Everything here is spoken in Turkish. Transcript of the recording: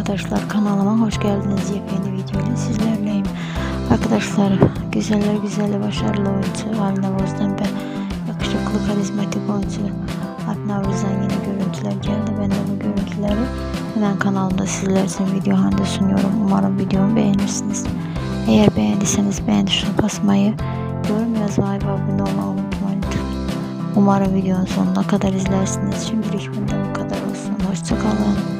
arkadaşlar kanalıma hoş geldiniz yepyeni videoyla sizlerleyim. Arkadaşlar güzeller güzeli başarılı oyuncu Alina Bozdembe yakışıklı karizmatik oyuncu Alp Navruz'dan yeni görüntüler geldi. Ben de bu görüntüleri hemen kanalımda sizler için video halinde sunuyorum. Umarım videomu beğenirsiniz. Eğer beğendiyseniz beğen tuşuna basmayı, yorum yazmayı ve abone olmayı unutmayın. Umarım videonun sonuna kadar izlersiniz. Şimdilik benden bu kadar olsun. Hoşçakalın.